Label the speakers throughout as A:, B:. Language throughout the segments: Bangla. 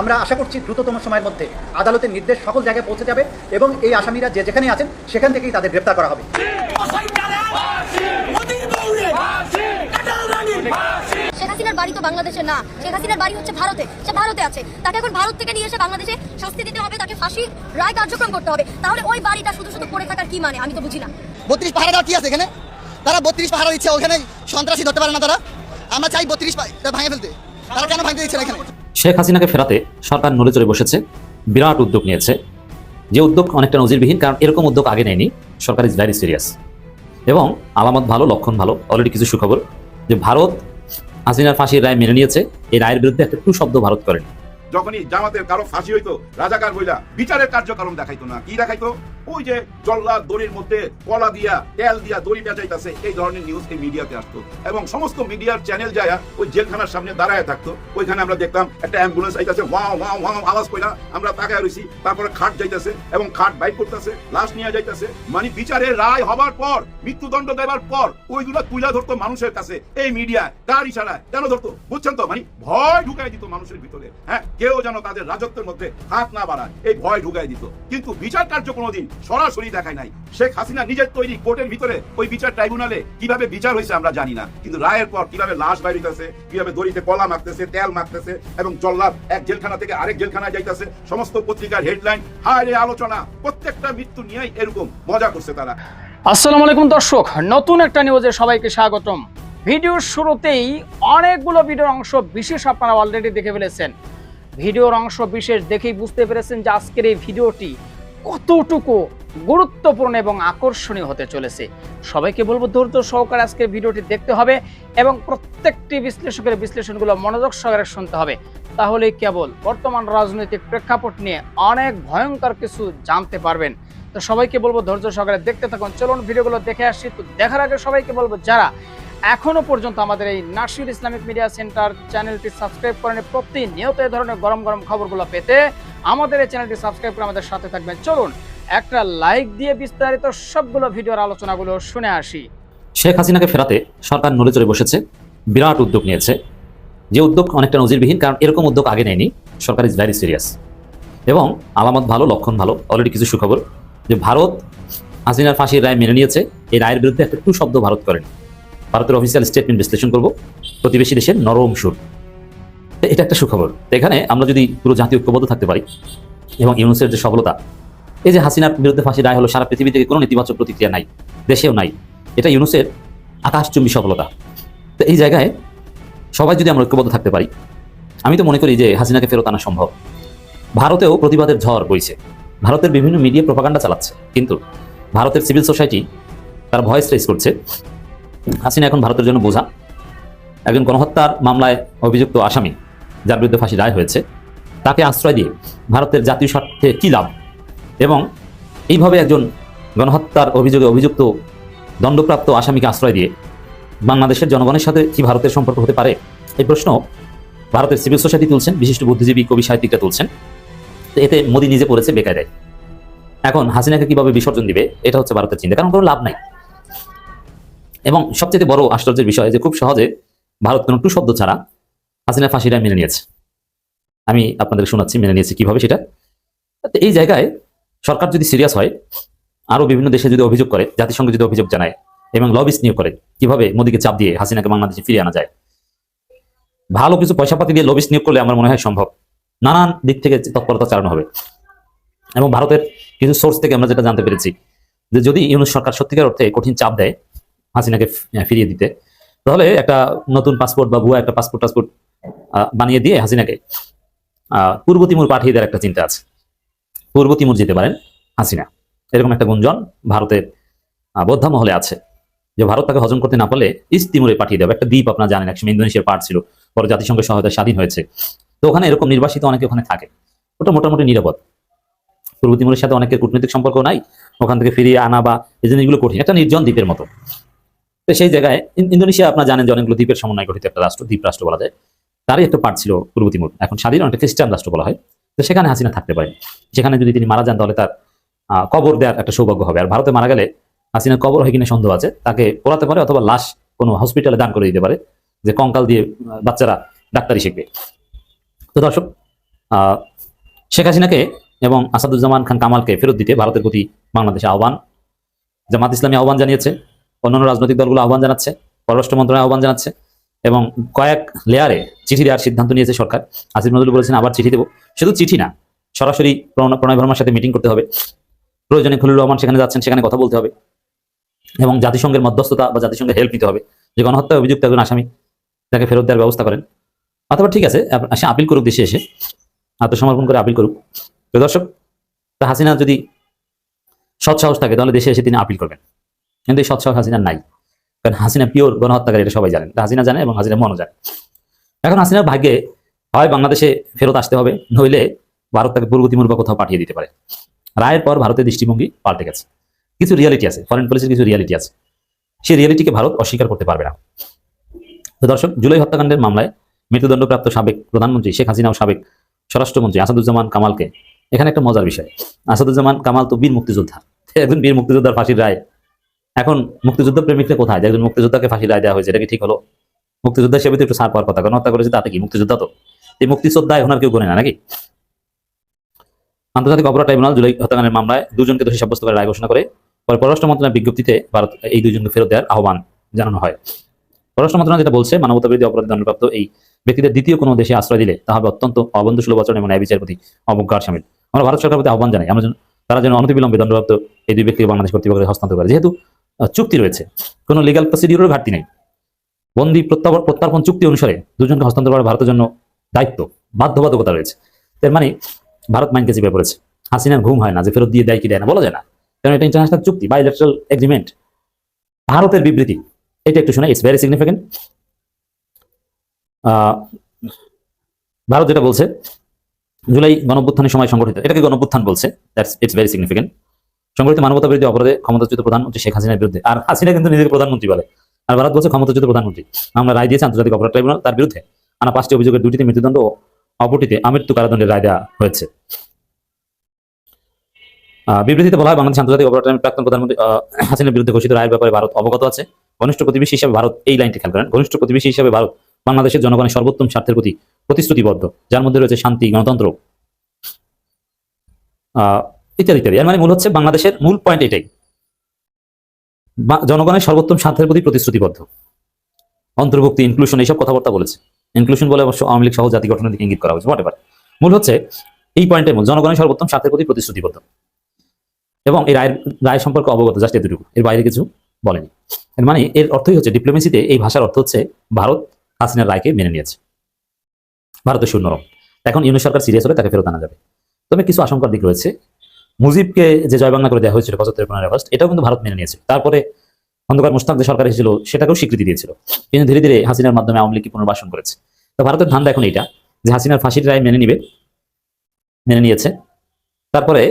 A: আমরা আশা করছি দ্রুততম সময়ের মধ্যে আদালতের নির্দেশ সকল জায়গায় পৌঁছে যাবে এবং এই আসামিরা যে যেখানে আছেন সেখান থেকেই তাদের গ্রেপ্তার করা হবে।
B: শেখ হাসিনার বাড়ি তো বাংলাদেশে না। শেখ হাসিনার বাড়ি হচ্ছে ভারতে। সে ভারতে আছে। তাকে এখন ভারত থেকে নিয়ে এসে বাংলাদেশে শাস্তি দিতে হবে তাকে ফাঁসি রায় কার্যক্রম করতে হবে। তাহলে ওই বাড়িটা শুধু শুধু পড়ে থাকার কি মানে? আমি তো বুঝি না।
C: বত্রিশ পাহাড়া কি আছে এখানে? তারা বত্রিশ পাহাড়া দিচ্ছে ওখানে সন্ত্রাসী ধরতে পারে না তারা। আমরা চাই বত্রিশ ভাঙে ফেলতে। তারা কেন ভাঙতে দিচ্ছে না এখানে?
D: শেখ হাসিনাকে ফেরাতে সরকার নড়ে চড়ে বসেছে, বিরাট উদ্যোগ নিয়েছে। যে উদ্যোগ অনেকটা নজিরবিহীন, কারণ এরকম উদ্যোগ আগে নেয়নি, সরকার ইজ ভ্যারি সিরিয়াস এবং আলামত ভালো, লক্ষণ ভালো অলরেডি কিছু সুখবর, যে ভারত হাসিনার ফাঁসির রায় মেনে নিয়েছে, এই রায়ের বিরুদ্ধে একটা টু শব্দ ভারত করেনি।
E: যখনই জামাতের কারও ফাঁসি হইতো, রাজাকার বইলা বিচারের কার্যক্রম দেখাইতো না, কি দেখাইতো? ওই যে জল্লাদ দড়ির মধ্যে কলা দিয়া, তেল দিয়া দড়ি বেচাইতাছে এই ধরনের নিউজ এই মিডিয়াতে আসতো। এবং সমস্ত মিডিয়ার চ্যানেল যায় ওই জেলখানার সামনে দাঁড়ায় থাকতো। ওইখানে আমরা দেখতাম, একটা অ্যাম্বুলেন্স আইতাছে, ওয়াও ওয়াও ওয়াও, আওয়াজ কইলা আমরা তাকায় রইছি, তারপরে খাট যাইতাছে এবং খাট বাইক করতেছে, লাশ নিয়ে যাইতাছে। মানে বিচারের রায় হবার পর, মৃত্যুদণ্ড দেওয়ার পর, ওইগুলো তুইলা ধরতো মানুষের কাছে, এই মিডিয়া কার ইশারায়। কেন ধরতো? বুঝছেন তো? মানে ভয় ঢুকাই দিত মানুষের ভিতরে হ্যাঁ? কেউ যেন তাদের রাজত্বের মধ্যে হাত না বাড়ায়, এই ভয় ঢুকাই দিত। কিন্তু বিচার কার্য কোনোদিন সরাসরি দেখায় নাই। শেখ হাসিনা নিজের তৈরি কোর্টের ভিতরে ওই বিচার ট্রাইব্যুনালে কীভাবে বিচার হয়েছে আমরা জানি না। কিন্তু রায়ের পর কীভাবে লাশ বাইরিতেছে কীভাবে দড়িতে কলা মাখতেছে, তেল মাখতেছে এবং জল্লাদ এক জেলখানা থেকে আরেক জেলখানায় যাইতেছে, সমস্ত পত্রিকার হেডলাইন, হায় আলোচনা, প্রত্যেকটা মৃত্যু নিয়েই এরকম মজা করছে তারা।
F: আসসালামু আলাইকুম দর্শক, নতুন একটা নিউজে সবাইকে স্বাগতম। ভিডিওর শুরুতেই অনেকগুলো ভিডিওর অংশ বিশেষ আপনারা অলরেডি দেখে ফেলেছেন। ভিডিওর অংশ বিশেষ দেখেই বুঝতে পেরেছেন যে আজকের এই ভিডিওটি কতটুকু গুরুত্বপূর্ণ এবং আকর্ষণীয় হতে চলেছে? সবাইকে বলব ধৈর্য সহকারে আজকের ভিডিওটি দেখতে হবে এবং প্রত্যেকটি বিশ্লেষকের বিশ্লেষণগুলো মনোযোগ সহকারে শুনতে হবে। তাহলেই কেবল বর্তমান রাজনৈতিক প্রেক্ষাপট নিয়ে অনেক ভয়ঙ্কর কিছু জানতে পারবেন। তো সবাইকে বলব ধৈর্য সহকারে দেখতে থাকুন। চলুন ভিডিওগুলো দেখে আসি। তো দেখার আগে সবাইকে বলব যারা এখনও পর্যন্ত আমাদের এই নাসির ইসলামিক মিডিয়া সেন্টার চ্যানেলটি সাবস্ক্রাইব করেন। প্রতিনিয়ত এই ধরনের গরম গরম খবরগুলো পেতে আমাদের এই চ্যানেলটি সাবস্ক্রাইব করে আমাদের সাথে থাকবেন। চলুন, একটা লাইক দিয়ে বিস্তারিত সবগুলো ভিডিওর আলোচনাগুলো শুনে আসি।
D: শেখ হাসিনাকে ফেরাতে সরকার নড়ে চড়ে বসেছে, বিরাট উদ্যোগ নিয়েছে। যে উদ্যোগ অনেকটা নজিরবিহীন, কারণ এরকম উদ্যোগ আগে নেয়নি, সরকার ইজ ভ্যারি সিরিয়াস এবং আলামত ভালো, লক্ষণ ভালো অলরেডি কিছু সুখবর। যে ভারত হাসিনার ফাঁসির রায় মেনে নিয়েছে, এই রায়ের বিরুদ্ধে একটা টু শব্দ ভারত করেনি। ভারতের অফিসিয়াল স্টেটমেন্ট বিশ্লেষণ করব। প্রতিবেশী দেশের নরম সুর। এটা একটা সুখবর। এখানে আমরা যদি পুরো জাতীয় ঐক্যবদ্ধ থাকতে পারি এবং ইউনুসের যে সফলতা, এই যে হাসিনার বিরুদ্ধে ফাঁসি রায় হলো, সারা পৃথিবী থেকে কোনো নেতিবাচক প্রতিক্রিয়া নাই, দেশেও নাই, এটা ইউনুসের আকাশচুম্বী সফলতা। তো এই জায়গায় সবাই যদি আমরা ঐক্যবদ্ধ থাকতে পারি, আমি তো মনে করি যে হাসিনাকে ফেরত আনা সম্ভব। ভারতেও প্রতিবাদের ঝড় বইছে। ভারতের বিভিন্ন মিডিয়া প্রপাগান্ডা চালাচ্ছে। কিন্তু ভারতের সিভিল সোসাইটি তার ভয়েস রেস করছে। হাসিনা এখন ভারতের জন্য বোঝা। একজন গণহত্যার মামলায় অভিযুক্ত আসামি, যার বিরুদ্ধে ফাঁসি রায় হয়েছে। তাকে আশ্রয় দিয়ে ভারতের জাতীয় স্বার্থে কী লাভ? এবং এইভাবে একজন গণহত্যার অভিযোগে অভিযুক্ত দণ্ডপ্রাপ্ত আসামিকে আশ্রয় দিয়ে বাংলাদেশের জনগণের সাথে কি ভারতের সম্পর্ক হতে পারে? এই প্রশ্ন ভারতের সিভিল সোসাইটি তুলছেন, বিশিষ্ট বুদ্ধিজীবী, কবি সাহিত্যিকরা তুলছেন। তো এতে মোদী নিজে পড়েছে বেকায়দায়। এখন হাসিনাকে কীভাবে বিসর্জন দিবে, এটা হচ্ছে ভারতের চিন্তা। কারণ কোনো লাভ নাই। এবং সবচেয়ে বড় আশ্চর্যের বিষয় যে খুব সহজে ভারত কোনো টু শব্দ ছাড়া হাসিনা ফাঁসিটা মেনে নিয়েছে। আমি আপনাদের শোনাচ্ছি মেনে নিয়েছি কীভাবে সেটা। এই জায়গায় সরকার যদি সিরিয়াস হয় আরও বিভিন্ন দেশে যদি অভিযোগ করে, জাতিসংঘ যদি অভিযোগ জানায় এবং লবিস নিয়োগ করে, কীভাবে মোদীকে চাপ দিয়ে হাসিনাকে বাংলাদেশে ফিরিয়ে আনা যায়? ভালো কিছু পয়সাপাতি দিয়ে লবিস নিয়োগ করলে আমার মনে হয় সম্ভব। নানান দিক থেকে তৎপরতা চালানো হবে। এবং ভারতের কিছু সোর্স থেকে আমরা যেটা জানতে পেরেছি যে যদি ইউনুস সরকার সত্যিকার অর্থে কঠিন চাপ দেয় হাসিনাকে ফিরিয়ে দিতে। তাহলে একটা নতুন পাসপোর্ট বা ভুয়া একটা পাসপোর্ট টাসপোর্ট বানিয়ে দিয়ে হাসিনাকে পূর্ব তিমুর পাঠিয়ে দেওয়ার একটা চিন্তা আছে। পূর্ব তিমুর যেতে পারেন হাসিনা। এরকম একটা গুঞ্জন ভারতের বোদ্ধা মহলে আছে। যে ভারত তাকে হজম করতে না পারলে ইস্ট তিমুরে পাঠিয়ে দেবে। একটা দ্বীপ আপনারা জানেন, একসময় ইন্দোনেশিয়ার পার্ট ছিল। পরে জাতিসংঘের সহায়তায় স্বাধীন হয়েছে। তো ওখানে এরকম নির্বাসিত অনেকে ওখানে থাকে। ওটা মোটামুটি নিরাপদ। পূর্ব তিমুরের সাথে অনেকের কূটনৈতিক সম্পর্ক নাই। ওখান থেকে ফিরিয়ে আনা বা এই জিনিসগুলো কঠিন। একটা নির্জন দ্বীপের মতো। তো সেই জায়গায় ইন্দোনেশিয়া, আপনার জানেন যে অনেকগুলো দ্বীপের সমন্বয় গঠিত একটা রাষ্ট্র, দ্বীপ রাষ্ট্র বলা যায়। তারই একটা পার্ট ছিল পূর্ব তিমুর এখন স্বাধীন, একটা খ্রিস্টান রাষ্ট্র বলা হয়। তো সেখানে হাসিনা থাকতে পারে সেখানে যদি তিনি মারা যান, তাহলে তার কবর দেওয়ার একটা সৌভাগ্য হবে। আর ভারতে মারা গেলে হাসিনার কবর হয় কিনা সন্দেহ আছে। তাকে পোড়াতে পারে অথবা লাশ কোনো হসপিটালে দান করে দিতে পারে, যে কঙ্কাল দিয়ে বাচ্চারা ডাক্তারি শিখবে। তো দর্শক শেখ হাসিনাকে এবং আসাদুজ্জামান খান কামালকে ফেরত দিতে ভারতের প্রতি বাংলাদেশে আহ্বান। জামাত ইসলামী আহ্বান জানিয়েছে। অন্যান্য রাজনৈতিক দলগুলো আহ্বান জানাচ্ছে, পররাষ্ট্র মন্ত্রণালয় আহ্বান জানাচ্ছে এবং কয়েক লেয়ারে চিঠি দেওয়ার সিদ্ধান্ত নিয়েছে সরকার। আসিফ নজরুল বলেছেন, আবার চিঠি দেবো। শুধু চিঠি না, সরাসরি প্রণয় ভার্মার সাথে মিটিং করতে হবে। প্রয়োজনে খলিল রহমান সেখানে যাচ্ছেন, সেখানে কথা বলতে হবে এবং জাতিসংঘের মধ্যস্থতা বা জাতিসংঘের হেল্প নিতে হবে। যে গণহত্যা অভিযুক্ত একজন আসামি, তাকে ফেরত দেওয়ার ব্যবস্থা করেন। অথবা ঠিক আছে সে আপিল করুক দেশে এসে, আত্মসমর্পণ করে আপিল করুক। তো দর্শক, তা হাসিনা যদি সৎ সাহস থাকে, তাহলে দেশে এসে তিনি আপিল করবেন। কিন্তু এই সৎ সাহস হাসিনার নাই। কারণ হাসিনা পিওর গণহত্যাকারী, এটা সবাই জানেন হাসিনা জানে এবং হাসিনা মনও জানে। এখন হাসিনার ভাগ্যে হয় বাংলাদেশে ফেরত আসতে হবে, নইলে ভারত তাকে পূর্বতিমূল বা কোথাও পাঠিয়ে দিতে পারে। রায়ের পর ভারতের দৃষ্টিভঙ্গি পাল্টে গেছে। কিছু রিয়ালিটি আছে ফরেন পলিসির কিছু রিয়ালিটি আছে। সেই রিয়ালিটিকে ভারত অস্বীকার করতে পারবে না। তো দর্শক, জুলাই হত্যাকাণ্ডের মামলায় মৃত্যুদণ্ডপ্রাপ্ত সাবেক প্রধানমন্ত্রী শেখ হাসিনা ও সাবেক স্বরাষ্ট্রমন্ত্রী আসাদুজ্জামান কামালকে। এখানে একটা মজার বিষয়। আসাদুজ্জামান কামাল তো বীর মুক্তিযোদ্ধা। একজন বীর মুক্তিযোদ্ধার ফাঁসির রায় এখন মুক্তিযুদ্ধ প্রেমিকরা কোথায়? যে একজন মুক্তিযোদ্ধাকে ফাঁসির রায় দেওয়া হয়েছে, এটা কি ঠিক হলো? মুক্তিযোদ্ধা হিসেবে তো একটু ছাড় পাওয়ার কথা গণহত্যা করেছে তাতে কি? মুক্তিযোদ্ধা তো। এই মুক্তিযোদ্ধা এখন আর কেউ গণে না, নাকি? আন্তর্জাতিক অপরাধ ট্রাইব্যুনাল জুলাই হত্যাকাণ্ডের মামলায় দুজনকে দোষী সাব্যস্ত করে রায় ঘোষণা করে পরে পররাষ্ট্র মন্ত্রণালয়ের বিজ্ঞপ্তিতে ভারত এই দুজনকে ফেরত দেওয়ার আহ্বান জানানো হয়। পররাষ্ট্র মন্ত্রণালয় যেটা বলছে মানবতা বিরোধী অপরাধ দণ্ডপ্রাপ্ত এই ব্যক্তিদের দ্বিতীয় কোনো দেশে আশ্রয় দিলে তা হবে অত্যন্ত অবন্ধুসুলভ আচরণ এবং ন্যায় বিচারের প্রতি অবজ্ঞার সামিল। আমরা ভারত সরকারের প্রতি আহ্বান জানাই, আমরা তারা যেন অনতিবিলম্বে দণ্ডপ্রাপ্ত এই দুই ব্যক্তিকে বাংলাদেশ কর্তৃপক্ষের হস্তান্তর করে। যেহেতু চুক্তি রয়েছে। কোনো লিগাল প্রসিডিউরের ঘাটতি নেই। বন্দি প্রত্যার্পণ চুক্তি অনুসারে দুজনকে হস্তান্তর করা ভারতের জন্য দায়িত্ব, বাধ্যবাধকতা রয়েছে। তার মানে ভারত মাইনকে চেপে পড়েছে হাসিনার ঘুম হয় না, যে ফেরত দিয়ে দেয় কি দেয় না, বলা যায় না। কারণ এটা ইন্টারন্যাশনাল চুক্তি বাইলেটারাল এগ্রিমেন্ট ভারতের বিবৃতি, এটা একটু শোনা ইটস ভেরি সিগনিফিকেন্ট ভারত যেটা বলছে, জুলাই গণঅভ্যুত্থানের সময় সংগঠিত, এটাকে গণঅভ্যুত্থান বলছে দ্যাটস ইটস ভেরি সিগনিফিকেন্ট সংগঠিত মানবতা বিরোধী অপরাধে ক্ষমতাচ্যুত প্রধানমন্ত্রী শেখ হাসিনার বিরুদ্ধে। আর হাসিনা কিন্তু নিজেকে প্রধানমন্ত্রী বলে। আর ভারত বলছে ক্ষমতাচ্যুত প্রধানমন্ত্রী আমরা রায় দিয়েছি আন্তর্জাতিক অপরাধ ট্রাইব্যুনাল তার বিরুদ্ধে। আনা পাঁচটি অভিযোগের দুটিতে মৃত্যুদণ্ড ও অপরটিতে আমৃত্যু কারাদণ্ডের রায় দেওয়া হয়েছে। বিবৃতিতে বলা হয়, বাংলাদেশ আন্তর্জাতিক অপরাধ প্রাক্তন প্রধানমন্ত্রী হাসিনার বিরুদ্ধে ঘোষিত রায়ের ব্যাপারে ভারত অবগত আছে। ঘনিষ্ঠ প্রতিবেশী হিসাবে ভারত এই লাইনটি খেয়াল করেন। ঘনিষ্ঠ প্রতিবেশী হিসাবে ভারত বাংলাদেশের জনগণের সর্বোত্তম স্বার্থের প্রতি প্রতিশ্রুতিবদ্ধ। যার মধ্যে রয়েছে শান্তি, গণতন্ত্র। ইত্যাদি ইত্যাদি। এর মানে মূল হচ্ছে বাংলাদেশের মূল পয়েন্ট এটাই। জনগণের সর্বোত্তম স্বার্থের প্রতি প্রতিশ্রুতিবদ্ধ। অন্তর্ভুক্তি ইনক্লুশন এইসব কথাবার্তা বলেছে। ইনক্লুশন বলে অবশ্য আওয়ামী লীগ সহ জাতি গঠনের দিকে ইঙ্গিত করা হয়েছে মূল হচ্ছে এই পয়েন্টে মূল, জনগণের সর্বোত্তম স্বার্থের প্রতি প্রতিশ্রুতিবদ্ধ। এবং এই রায়ের, রায় সম্পর্কে অবগত জাস্ট এতটুকু। এর বাইরে কিছু বলেনি। এর মানে এর অর্থই হচ্ছে ডিপ্লোমেসিতে এই ভাষার অর্থ হচ্ছে ভারত হাসিনার রায়কে মেনে নিয়েছে। ভারতের শূন্যরম এখন ইউনিট সরকার সিরিয়াস হলে তাকে ফেরত আনা যাবে। তবে কিছু আশঙ্কার দিক রয়েছে। মুজিবকে যে জয় বাংলা করে দেওয়া হয়েছিল পঁচাত্তর পনেরোই আগস্ট, এটাও কিন্তু ভারত মেনে নিয়েছে তারপরে অন্ধকার মুস্তাক যে সরকার এসেছিল, সেটাকেও স্বীকৃতি দিয়েছিল। কিন্তু ধীরে ধীরে হাসিনার মাধ্যমে আওয়ামী লীগকে পুনর্বাসন করেছে। তো ভারতের ধান্দা এখন এইটা, যে হাসিনার ফাঁসির রায় মেনে নিবে, মেনে নিয়েছে। তারপরে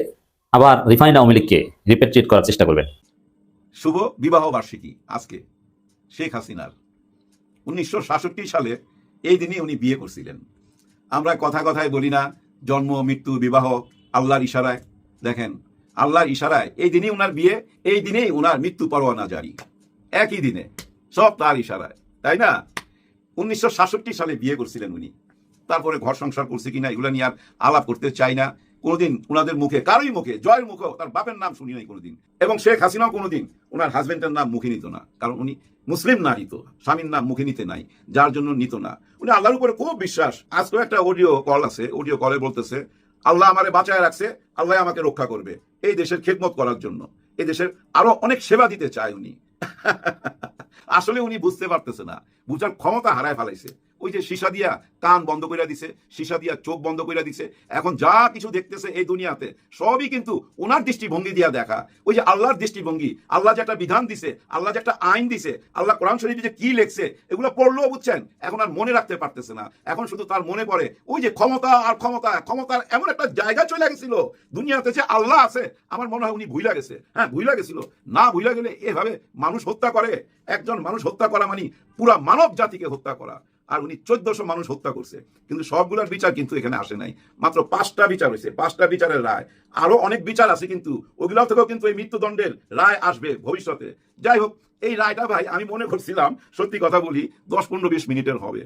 D: আবার রিফাইন্ড আওয়ামী লীগকে রিপেট্রিয়েট করার চেষ্টা করবেন।
E: শুভ বিবাহ বার্ষিকী আজকে শেখ হাসিনার। উনিশশো সাতষট্টি সালে এই দিনই উনি বিয়ে করছিলেন। আমরা কথা কথায় বলি না, জন্ম, মৃত্যু, বিবাহ, আল্লাহর ইশারায়। দেখেন, আল্লাহর ইশারায় এই দিনই উনার বিয়ে, এই দিনেই উনার মৃত্যু পরোয়ানা জারি। একই দিনে, সব তার ইশারায়, তাই না? উনিশশো সালে বিয়ে করছিলেন উনি। তারপরে ঘর সংসার করছে কিনা এগুলো নিয়ে আর আলাপ করতে চাই না। কোনোদিন উনাদের মুখে, কারোই মুখে, জয়ের মুখেও তার বাপের নাম শুনি নাই কোনোদিন। এবং শেখ হাসিনাও কোনোদিন ওনার হাজবেন্ডের নাম মুখে নিত না। কারণ উনি মুসলিম নারী তো স্বামীর নাম মুখে নিতে নাই, যার জন্য নিত না। উনি আল্লাহর উপরে খুব বিশ্বাস। আজকেও একটা অডিও কল আছে অডিও কলে বলতেছে আল্লাহ আমারে বাঁচায় রাখছে, আল্লাহ আমাকে রক্ষা করবে। এই দেশের খেদমত করার জন্য। এই দেশের আরও অনেক সেবা দিতে চায় উনি। আসলে উনি বুঝতে পারতেছে না। বুঝার ক্ষমতা হারায় ফেলাইছে। ওই যে সীসা দিয়া কান বন্ধ করে দিছে, সীসা দিয়া চোখ বন্ধ করে দিছে, এখন যা কিছু দেখতেছে এই দুনিয়াতে, সবই কিন্তু ওনার দৃষ্টিভঙ্গি দিয়া দেখা। ওই যে আল্লাহর দৃষ্টিভঙ্গি, আল্লাহ যে একটা বিধান দিছে, আল্লাহ যে একটা আইন দিছে, আল্লাহ কোরআন শরীফে যে কি লেখছে, এগুলো পড়লেও বুঝছেন, এখন আর মনে রাখতে পারতেছে না। এখন শুধু তার মনে পড়ে, ওই যে ক্ষমতা আর ক্ষমতা, ক্ষমতার এমন একটা জায়গা চলে গেছিল, দুনিয়াতে যে আল্লাহ আছে, আমার মনে হয় উনি ভুইলা গেছে। হ্যাঁ ভুইলা গেছিল। না ভুইলা গেলে এভাবে মানুষ হত্যা করে, একজন মানুষ হত্যা করা মানে পুরা মানব জাতিকে হত্যা করা। আর উনি চোদ্দশো মানুষ হত্যা করছে। কিন্তু সবগুলোর বিচার কিন্তু এখানে আসে নাই। মাত্র পাঁচটা বিচার হয়েছে, পাঁচটা বিচারের রায়। আরও অনেক বিচার আছে কিন্তু ওগুলো থেকেও কিন্তু এই মৃত্যুদণ্ডের রায় আসবে ভবিষ্যতে। যাই হোক, এই রায়টা ভাই, আমি মনে করছিলাম, সত্যি কথা বলি, দশ, পনেরো, বিশ মিনিটের হবে।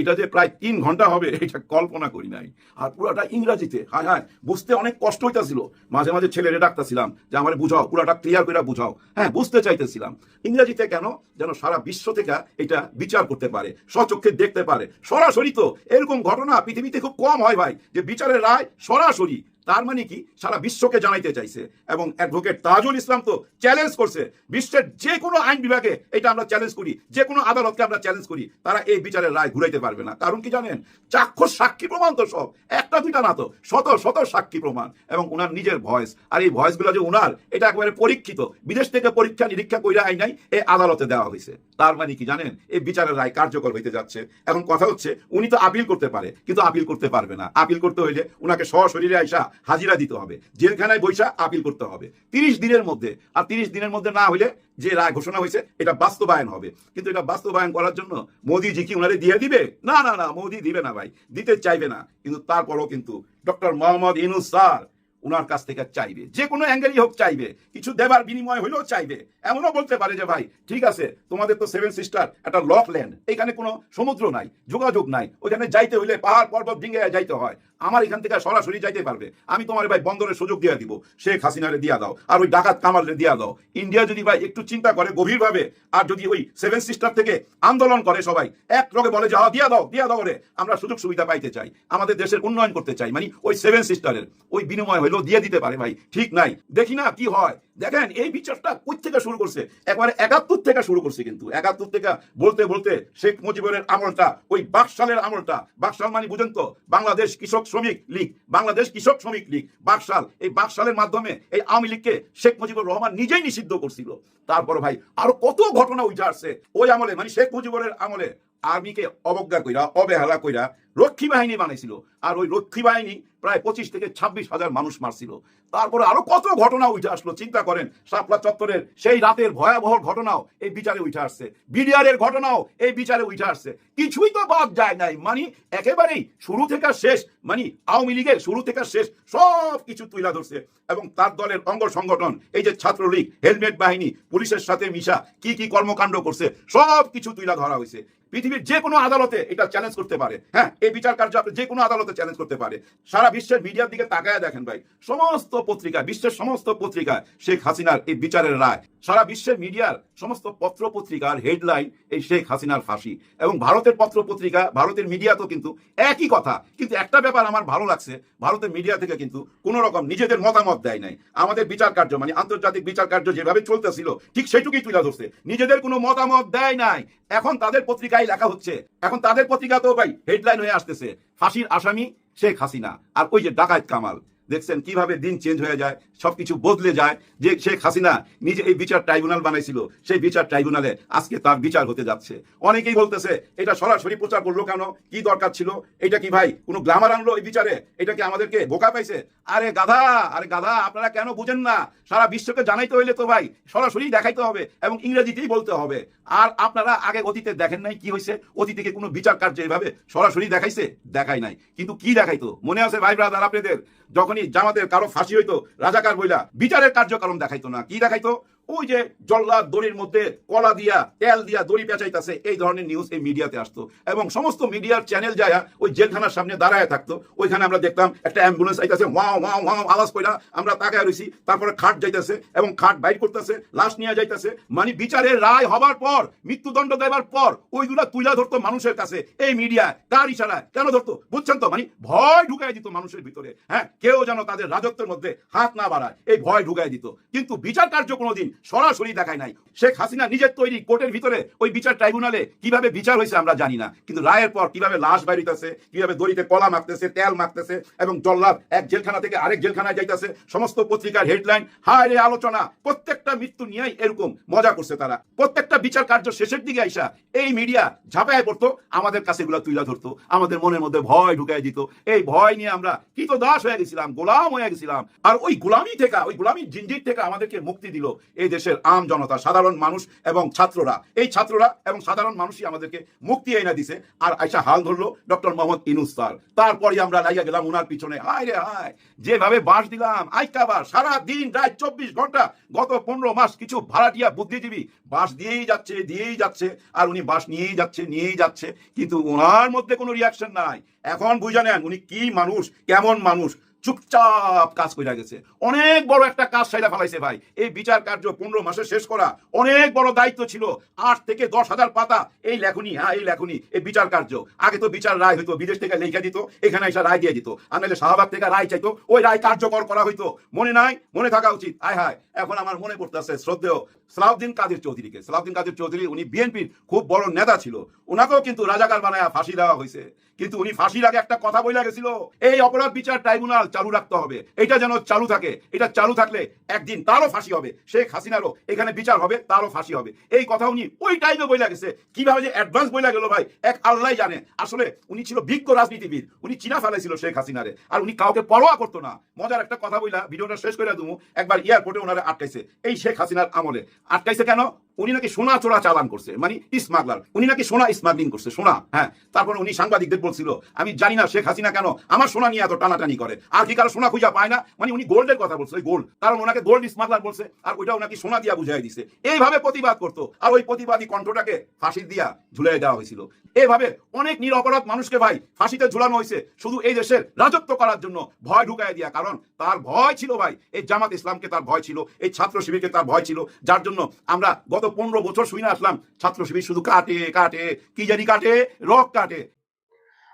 E: এটা যে প্রায় তিন ঘণ্টা হবে, এটা কল্পনা করি নাই। আর পুরাটা ইংরাজিতে হ্যাঁ হ্যাঁ বুঝতে অনেক কষ্ট হইতাছিল। মাঝে মাঝে ছেলেরে ডাকতেছিলাম যে, আমার বুঝাও, পুরাটা ক্লিয়ার করে বুঝাও। হ্যাঁ বুঝতে চাইতেছিলাম। ইংরাজিতে কেন যেন সারা বিশ্ব থেকে এটা বিচার করতে পারে, স্বচক্ষে দেখতে পারে। সরাসরি তো এরকম ঘটনা পৃথিবীতে খুব কম হয় ভাই, যে বিচারের রায় সরাসরি তার মানে কি? সারা বিশ্বকে জানাইতে চাইছে। এবং অ্যাডভোকেট তাজুল ইসলাম তো চ্যালেঞ্জ করছে। বিশ্বের যে কোনো আইন বিভাগে এটা আমরা চ্যালেঞ্জ করি। যে কোনো আদালতকে আমরা চ্যালেঞ্জ করি। তারা এই বিচারের রায় ঘুরাইতে পারবে না। কারণ কি জানেন? চাক্ষুষ সাক্ষী প্রমাণ তো সব। একটা দুইটা না তো। শত শত সাক্ষী প্রমাণ। এবং ওনার নিজের ভয়েস আর এই ভয়েসগুলো যে ওনার এটা একেবারে পরীক্ষিত। বিদেশ থেকে পরীক্ষা নিরীক্ষা কইরা আই নাই এই আদালতে দেওয়া হয়েছে তার মানে কি জানেন? এই বিচারের রায় কার্যকর হইতে যাচ্ছে। এখন কথা হচ্ছে, উনি তো আপিল করতে পারে। কিন্তু আপিল করতে পারবে না। আপিল করতে হইলে উনাকে সশরীরে আইসা হাজিরা দিতে হবে। জেলখানায় বৈশা আপিল করতে হবে। তিরিশ দিনের মধ্যে, আর তিরিশ দিনের মধ্যে না হলে যে রায় ঘোষণা হয়েছে, এটা বাস্তবায়ন হবে। কিন্তু এটা বাস্তবায়ন করার জন্য মোদিজি কি ওনারে দিয়ে দিবে? না না না, মোদি দিবে না ভাই, দিতে চাইবে না। কিন্তু তারপরও কিন্তু ডক্টর মোহাম্মদ ইনুস স্যার উনার কাছ থেকে চাইবে। যে কোনো অ্যাঙ্গেলই হোক চাইবে। কিছু দেবার বিনিময় হলেও চাইবে। এমনও বলতে পারে যে ভাই ঠিক আছে তোমাদের তো সেভেন সিস্টার একটা লক ল্যান্ড এখানে কোনো সমুদ্র নাই যোগাযোগ নাই। ওখানে যাইতে হইলে পাহাড় পর্বত ডিঙ্গে যাইতে হয়। আমার এখান থেকে সরাসরি যাইতে পারবে। আমি তোমার ভাই বন্দরের সুযোগ দিয়ে দিব। শেখ হাসিনারে দিয়া দাও। আর ওই ডাকাত কামালরে দিয়া দাও। ইন্ডিয়া যদি ভাই একটু চিন্তা করে গভীরভাবে আর যদি ওই সেভেন সিস্টার থেকে আন্দোলন করে সবাই এক লগে বলে যে "হ্যাঁ, দিয়া দাও দিয়া দাও রে আমরা সুযোগ সুবিধা পাইতে চাই। আমাদের দেশের উন্নয়ন করতে চাই। মানে ওই সেভেন সিস্টারের ওই বিনিময় হইলেও দিয়ে দিতে পারে ভাই, ঠিক নাই। দেখি না কি হয়। দেখেন, এই বিচারটা কই থেকে শুরু করছে? একবারে একাত্তর থেকে শুরু করছে কিন্তু। একাত্তর থেকে বলতে বলতে শেখ মুজিবুরের আমলটা, ওই বাকশালের আমলটা। বাকশাল মানে বুঝেন তো, বাংলাদেশ কৃষক শ্রমিক লীগ, বাংলাদেশ কৃষক শ্রমিক লীগ, বাকশাল। এই বাকশালের মাধ্যমে এই আওয়ামী লীগকে শেখ মুজিবুর রহমান নিজেই নিষিদ্ধ করছিল। তারপর ভাই, আরও কত ঘটনা উঠে আসছে, ওই আমলে মানে শেখ মুজিবুরের আমলে আর্মিকে অবজ্ঞা কইরা, অবহেলা কইরা রক্ষী বাহিনী বানাইছিল। আর ওই রক্ষী বাহিনী প্রায় পঁচিশ থেকে ছাব্বিশ হাজার মানুষ মারছিল। তারপরে আরও কত ঘটনা উঠে আসলো, চিন্তা করেন। শাপলা চত্বরের সেই রাতের ভয়াবহ ঘটনাও এই বিচারে উঠে আসছে। বিডিআরের ঘটনাও এই বিচারে উঠে আসছে। কিছুই তো বাদ যায় নাই। মানে একেবারেই শুরু থেকে শেষ মানে আওয়ামী লীগের শুরু থেকে শেষ সব কিছু তুইলা ধরছে। এবং তার দলের অঙ্গ সংগঠন, এই যে ছাত্রলীগ, হেলমেট বাহিনী, পুলিশের সাথে মিশা, কি কি কর্মকাণ্ড করছে, সব কিছু তুইলা ধরা হয়েছে পৃথিবীর যে কোনো আদালতে এটা চ্যালেঞ্জ করতে পারে। হ্যাঁ এই বিচার কার্য আপনি যে কোনো আদালতে চ্যালেঞ্জ করতে পারে। সারা বিশ্বের মিডিয়ার দিকে তাকায় দেখেন ভাই, সমস্ত পত্রিকা, বিশ্বের সমস্ত পত্রিকা শেখ হাসিনার এই বিচারের রায়। সারা বিশ্বের মিডিয়ার সমস্ত পত্র পত্রিকার হেডলাইন এই শেখ হাসিনার ফাঁসি। এবং ভারতের পত্র পত্রিকা ভারতের মিডিয়া তো কিন্তু একই কথা। কিন্তু একটা ব্যাপার আমার ভালো লাগছে, ভারতের মিডিয়া থেকে কিন্তু কোনো রকম নিজেদের মতামত দেয় নাই। আমাদের বিচার কার্য মানে আন্তর্জাতিক বিচার কার্য যেভাবে চলতেছিল, ঠিক সেটুকুই তুলে ধরছে। নিজেদের কোনো মতামত দেয় নাই। এখন তাদের পত্রিকায় লেখা হচ্ছে, এখন তাদের পত্রিকা তো ভাই হেডলাইন হয়ে আসতেছে, ফাঁসির আসামি শেখ হাসিনা। আর ওই যে ডাকাত কামাল। দেখছেন কীভাবে দিন চেঞ্জ হয়ে যায়, সবকিছু বদলে যায়। যে শেখ হাসিনা নিজে এই বিচার ট্রাইব্যুনাল বানাইছিল, সেই বিচার ট্রাইব্যুনালে আজকে তার বিচার হতে যাচ্ছে। অনেকেই বলতেছে, এটা সরাসরি প্রচার করল কেন? কি দরকার ছিল? এটা কি ভাই কোনো গ্লামার আনলো এই বিচারে? এটা কি আমাদেরকে বোকা পাইছে? আরে গাধা আরে গাধা, আপনারা কেন বুঝেন না? সারা বিশ্বকে জানাইতে হইলে তো ভাই সরাসরি দেখাইতে হবে এবং ইংরেজিতেই বলতে হবে। আর আপনারা আগে অতীতে দেখেন নাই কি হয়েছে অতীতে কোনো বিচার কার্য এভাবে সরাসরি দেখাইছে? দেখাই নাই। কিন্তু কি দেখাইতো? মনে আছে ভাই ব্রাদার আপনাদের? যখনই জামাতের কারও ফাঁসি হইতো রাজাকার বইলা বিচারের কার্যক্রম দেখাইতো না। কি দেখাইতো? ওই যে জল্লাদ দড়ির মধ্যে কলা দিয়া, তেল দিয়া দড়ি পেঁচাইতেছে, এই ধরনের নিউজ এই মিডিয়াতে আসতো। এবং সমস্ত মিডিয়ার চ্যানেল যায় ওই জেলখানার সামনে দাঁড়ায় থাকতো। ওইখানে আমরা দেখতাম, একটা অ্যাম্বুলেন্স আইতাছে, ওয়াও ওয়াও ওয়াও, আওয়াজ কইরা আমরা তাকায় রইছি। তারপরে খাট যাইতেছে এবং খাট বাইর করতেছে, লাশ নিয়ে যাইতেছে। মানে বিচারের রায় হবার পর, মৃত্যুদণ্ড দেবার পর, ওইগুলা তুইলা ধরতো মানুষের কাছে, এই মিডিয়া কার ইশারায়। কেন ধরতো? বুঝছেন তো? মানে ভয় ঢুকাই দিত মানুষের ভিতরে হ্যাঁ? কেউ যেন তাদের রাজত্বের মধ্যে হাত না বাড়ায়, এই ভয় ঢুকাই দিত। কিন্তু বিচার কার্য কোনোদিন সরাসরি দেখায় নাই। শেখ হাসিনা নিজের তৈরি কোর্টের ভিতরে ওই বিচার ট্রাইব্যুনালে কীভাবে বিচার হয়েছে আমরা জানি না। কিন্তু রায়ের পর কীভাবে লাশ বাইরিতেছে, কীভাবে দড়িতে কলা মাখতেছে, তেল মাখতেছে এবং জল্লাদ এক জেলখানা থেকে আরেক জেলখানায় যাইতেছে, সমস্ত পত্রিকার হেডলাইন, হায় রে আলোচনা, প্রত্যেকটা মৃত্যু নিয়েই এরকম মজা করছে তারা। প্রত্যেকটা বিচার কার্য শেষের দিকে আইসা এই মিডিয়া ঝাঁপায় পড়তো, আমাদের কাছে এগুলো তুইলা ধরতো, আমাদের মনের মধ্যে ভয় ঢুকাই দিত। এই ভয় নিয়ে আমরা কৃত দাস হয়ে গেছিলাম, গোলাম হয়ে গেছিলাম। আর ওই গোলামি থেকে, ওই গোলামির জিঞ্জির থেকে আমাদেরকে মুক্তি দিল। এই এই দেশের আম জনতা, সাধারণ মানুষ এবং ছাত্ররা। এই ছাত্ররা এবং সাধারণ মানুষই আমাদেরকে মুক্তি এনে দিছে। আর আইসা হাল ধরলো ডক্টর মোহাম্মদ ইনুস স্যার। তারপরে আমরা লাইয়া গেলাম ওনার পিছনে। হায় রে হায়, যেভাবে বাস দিলাম আইকাবার সারা দিন রাত চব্বিশ ঘণ্টা, গত পনেরো মাস কিছু ভাড়াটিয়া বুদ্ধিজীবী বাস দিয়েই যাচ্ছে দিয়েই যাচ্ছে, আর উনি বাস নিয়েই যাচ্ছে নিয়েই যাচ্ছে। কিন্তু ওনার মধ্যে কোনো রিয়াকশন নাই। এখন বুঝা নেন উনি কি মানুষ, কেমন মানুষ। চুপচাপ কাজ করে গেছে। অনেক বড় একটা কাজ সাইডা ফেলাইছে ভাই। এই বিচার কার্য পনেরো মাসে শেষ করা অনেক বড় দায়িত্ব ছিল। আট থেকে দশ হাজার পাতা। এই লেখনি হ্যাঁ এই লেখনি, এই বিচার কার্য। আগে তো বিচার রায় হইতো, বিদেশ থেকে লেখা দিত, এখানে এসে রায় দিয়ে দিত। আর নাহলে শাহবাগ থেকে রায় চাইতো, ওই রায় কার্যকর করা হইতো। মনে নাই? মনে থাকা উচিত। আয় হায়, এখন আমার মনে পড়তেছে, শ্রদ্ধেয় সালাউদ্দিন কাদের চৌধুরীকে। সালাউদ্দিন কাদের চৌধুরী, উনি বিএনপির খুব বড় নেতা ছিল। ওনাকেও কিন্তু রাজাকার বানায় ফাঁসি দেওয়া হয়েছে কিন্তু উনি ফাঁসির আগে একটা কথা বলে গেছিল। এই অপরাধ বিচার ট্রাইব্যুনাল চালু রাখতে হবে। এটা যেন চালু থাকে। এটা চালু থাকলে একদিন তারও ফাঁসি হবে। শেখ হাসিনারও এখানে বিচার হবে, তারও ফাঁসি হবে। এই কথা উনি ওই টাইমে বইলা গেছে। কীভাবে যে অ্যাডভান্স বইলা গেল ভাই, এক আল্লাহ জানে। আসলে উনি ছিল বিজ্ঞ রাজনীতিবিদ। উনি চিনা ফেলাইছিল শেখ হাসিনারে। আর উনি কাউকে পরোয়া করতো না। মজার একটা কথা বইলা, ভিডিওটা শেষ করে দেবো একবার এয়ারপোর্টে ওনারা আটকাইছে। এই শেখ হাসিনার আমলে। আটকাইছে কেন? উনি নাকি সোনা চোরা চালান করছে মানে স্মাগলার উনি নাকি সোনা স্মাগলিং করছে, সোনা হ্যাঁ। তারপর উনি সাংবাদিকদের বলছিল, আমি জানি না শেখ হাসিনা কেন আমার সোনা নিয়ে এত টানাটানি করে, আর কি কারও সোনা খুঁজা পায় না? মানে উনি গোল্ডের কথা বলছে গোল্ড। কারণ ওনাকে গোল্ড স্মাগলার বলছে, আর ওইটা ওনাকে সোনা দিয়া বুঝাই দিছে। এইভাবে প্রতিবাদ করতো, আর ওই প্রতিবাদী কণ্ঠটাকে ফাঁসি দিয়া ঝুলাই দেওয়া হয়েছিল। এইভাবে অনেক নিরপরাধ মানুষকে ভাই ফাঁসিতে ঝুলানো হয়েছে, শুধু এই দেশের রাজত্ব করার জন্য ভয় ঢুকাই দিয়া। কারণ তার ভয় ছিল ভাই, এই জামাত ইসলামকে তার ভয় ছিল, এই ছাত্র শিবিরকে তার ভয় ছিল। যার জন্য আমরা গত পনেরো বছর শুনে আসলাম। ছাত্র শিবির শুধু কাটে কাটে, কি জানি কাটে, রক কাটে।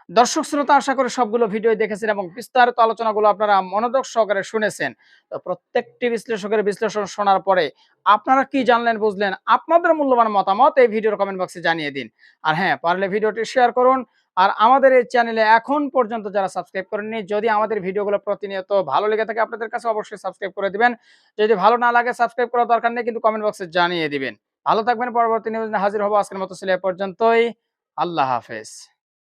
F: দর্শক শ্রোতা, আশা করে সবগুলো ভিডিও দেখেছেন এবং বিস্তারিত আলোচনাগুলো আপনারা মনোযোগ সহকারে শুনেছেন। তো প্রত্যেকটি বিশ্লেষকের বিশ্লেষণ শোনার পরে আপনারা কি জানলেন, বুঝলেন? আপনাদের মূল্যবান মতামত এই ভিডিওর কমেন্ট বক্সে জানিয়ে দিন। আর হ্যাঁ পারলে ভিডিওটি শেয়ার করুন। আর আমাদের এই চ্যানেলে এখন পর্যন্ত যারা সাবস্ক্রাইব করেননি, যদি আমাদের ভিডিওগুলো প্রতিনিয়ত ভালো লেগে থাকে আপনাদের কাছে অবশ্যই সাবস্ক্রাইব করে দিবেন। যদি ভালো না লাগে সাবস্ক্রাইব করার দরকার নেই, কিন্তু কমেন্ট বক্সে জানিয়ে দিবেন। ভালো থাকবেন, পরবর্তী নিউজ হাজির হব আজকের মতো ছিল পর্যন্তই। আল্লাহ হাফেজ।